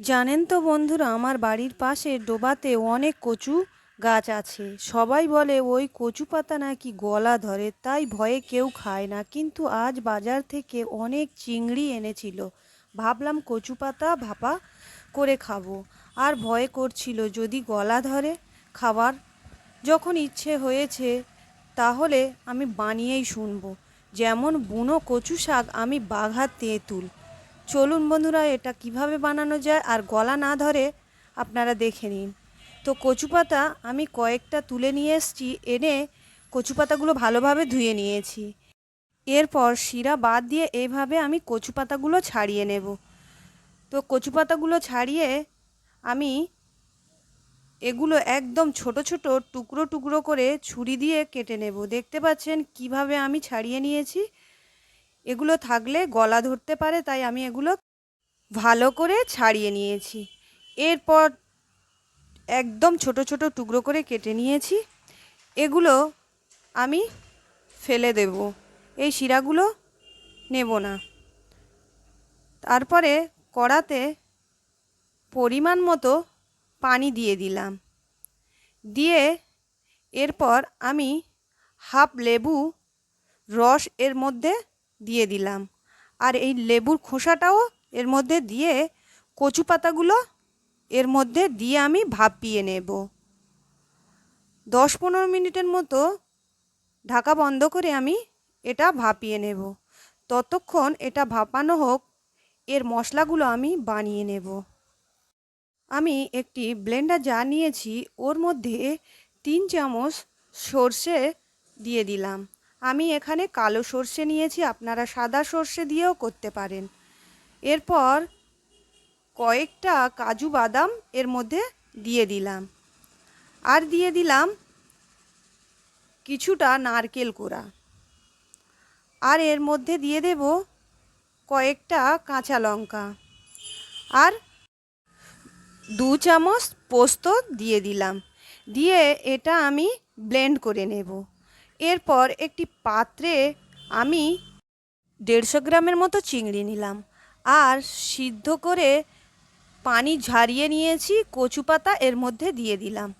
জানেন তো বন্ধুরা, আমার বাড়ির পাশে ডোবাতে অনেক কচু গাছ আছে। সবাই বলে, ওই কচু পাতা নাকি গলা ধরে, তাই ভয়ে কেউ খায় না। কিন্তু আজ বাজার থেকে অনেক চিংড়ি এনেছিল। ভাবলাম কচু পাতা ভাপা করে খাব। আর ভয় করছিল, যদি গলা ধরে খাবার যখন ইচ্ছে হয়েছে, তাহলে আমি বানিয়েই শুনব। যেমন বুনো কচু শাক, আমি বাঘা তেঁতুল। চলুন বন্ধুরা, এটা কীভাবে বানানো যায় আর গলা না ধরে আপনারা দেখে নিন। তো কচু পাতা আমি কয়েকটা তুলে নিয়ে এসেছি, এনে কচু পাতাগুলো ভালোভাবে ধুয়ে নিয়েছি। এরপর শিরা বাদ দিয়ে এইভাবে আমি কচু পাতাগুলো ছাড়িয়ে নেব। তো কচু পাতাগুলো ছাড়িয়ে আমি এগুলো একদম ছোট ছোট টুকরো টুকরো করে ছুরি দিয়ে কেটে নেব। দেখতে পাচ্ছেন কীভাবে আমি ছাড়িয়ে নিয়েছি? এগুলো থাকলে গলা ধরতে পারে, তাই আমি এগুলো ভালো করে ছাড়িয়ে নিয়েছি। এরপর একদম ছোট ছোট টুকরো করে কেটে নিয়েছি। এগুলো আমি ফেলে দেব। এই শিরাগুলো নেব না। তারপরে কড়াতে পরিমাণ মতো পানি দিয়ে দিলাম। দিয়ে এরপর আমি হাফ লেবু রস এর মধ্যে দিয়ে দিলাম। আর এই লেবুর খোসাটাও এর মধ্যে দিয়ে কচু পাতাগুলো এর মধ্যে দিয়ে আমি ভাপিয়ে নেব। দশ পনেরো মিনিটের মতো ঢাকা বন্ধ করে আমি এটা ভাপিয়ে নেব। ততক্ষণ এটা ভাপানো হোক, এর মশলাগুলো আমি বানিয়ে নেব। আমি একটি ব্লেন্ডার যা নিয়েছি, ওর মধ্যে তিন চামচ সর্ষে দিয়ে দিলাম। আমি এখানে কালো সর্ষে নিয়েছি, আপনারা সাদা সর্ষে দিয়েও করতে পারেন। এরপর কয়েকটা কাজু বাদাম এর মধ্যে দিয়ে দিলাম। আর দিয়ে দিলাম কিছুটা নারকেল কোড়া। আর এর মধ্যে দিয়ে দেব কয়েকটা কাঁচা লঙ্কা। আর দু চামচ পোস্ত দিয়ে দিলাম। দিয়ে এটা আমি ব্লেন্ড করে নেব। এরপর একটি পাত্রে আমি দেড়শো গ্রামের মতো চিংড়ি নিলাম আর সিদ্ধ করে পানি ঝারিয়ে নিয়েছি, কচু পাতা এর মধ্যে দিয়ে দিলাম।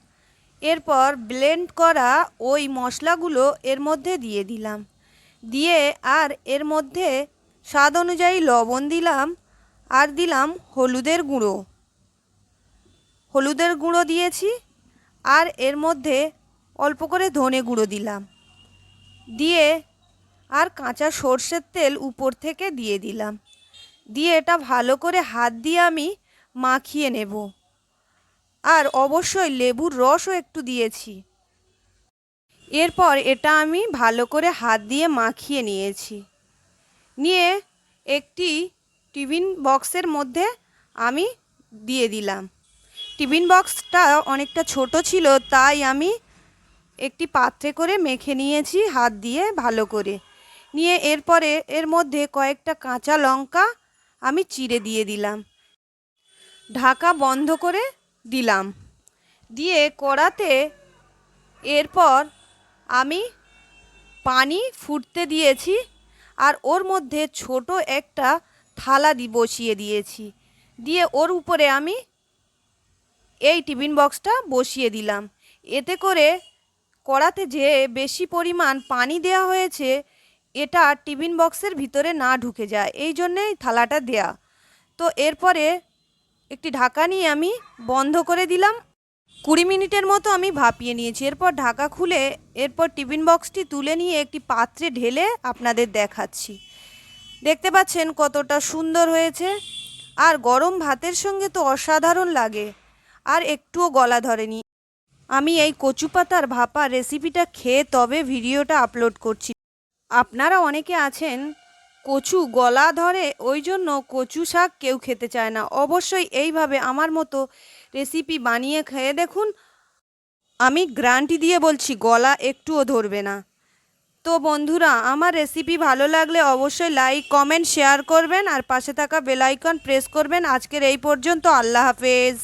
এরপর ব্লেন্ড করা ওই মশলাগুলো এর মধ্যে দিয়ে দিলাম। দিয়ে আর এর মধ্যে স্বাদ অনুযায়ী লবণ দিলাম আর দিলাম হলুদের গুঁড়ো। হলুদের গুঁড়ো দিয়েছি আর এর মধ্যে অল্প করে ধনে গুঁড়ো দিলাম। দিয়ে আর কাঁচা সর্ষের তেল উপর থেকে দিয়ে দিলাম। দিয়ে এটা ভালো করে হাত দিয়ে আমি মাখিয়ে নেব। আর অবশ্যই লেবুর রসও একটু দিয়েছি। এরপর এটা আমি ভালো করে হাত দিয়ে মাখিয়ে নিয়েছি। নিয়ে একটি টিফিন বক্সের মধ্যে আমি দিয়ে দিলাম। টিফিন বক্সটা অনেকটা ছোট ছিল, তাই আমি একটি পাত্রে করে মেখে নিয়েছি হাত দিয়ে ভালো করে। নিয়ে এরপরে এর মধ্যে কয়েকটা কাঁচা লঙ্কা আমি চিড়ে দিয়ে দিলাম। ঢাকা বন্ধ করে দিলাম। দিয়ে কড়াতে এরপর আমি পানি ফুটতে দিয়েছি আর ওর মধ্যে ছোট একটা থালা দি বসিয়ে দিয়েছি। দিয়ে ওর উপরে আমি এই টিফিন বক্সটা বসিয়ে দিলাম। এতে করে কড়াতে যে বেশি পরিমাণ পানি দেওয়া হয়েছে, এটা টিফিন বক্সের ভিতরে না ঢুকে যায়। এই জন্যেই থালাটা দেয়া। তো এরপরে একটি ঢাকা নিয়ে আমি বন্ধ করে দিলাম। কুড়ি মিনিটের মতো আমি ভাপিয়ে নিয়েছি। এরপর ঢাকা খুলে এরপর টিফিন বক্সটি তুলে নিয়ে একটি পাত্রে ঢেলে আপনাদের দেখাচ্ছি। দেখতে পাচ্ছেন কতটা সুন্দর হয়েছে। আর গরম ভাতের সঙ্গে তো অসাধারণ লাগে। আর একটুও গলা ধরেনি। আমি এই কচু পাতার ভাপা রেসিপিটা খেয়ে তবে ভিডিওটা আপলোড করছি। আপনারা অনেকে আছেন, কচু গলা ধরে, ওই জন্য কচু শাক কেউ খেতে চায় না। অবশ্যই এইভাবে আমার মতো রেসিপি বানিয়ে খেয়ে দেখুন। আমি গ্রান্টি দিয়ে বলছি, গলা একটুও ধরবে না। তো বন্ধুরা, আমার রেসিপি ভালো লাগলে অবশ্যই লাইক কমেন্ট শেয়ার করবেন আর পাশে থাকা বেলাইকন প্রেস করবেন। আজকের এই পর্যন্ত, আল্লাহ হাফেজ।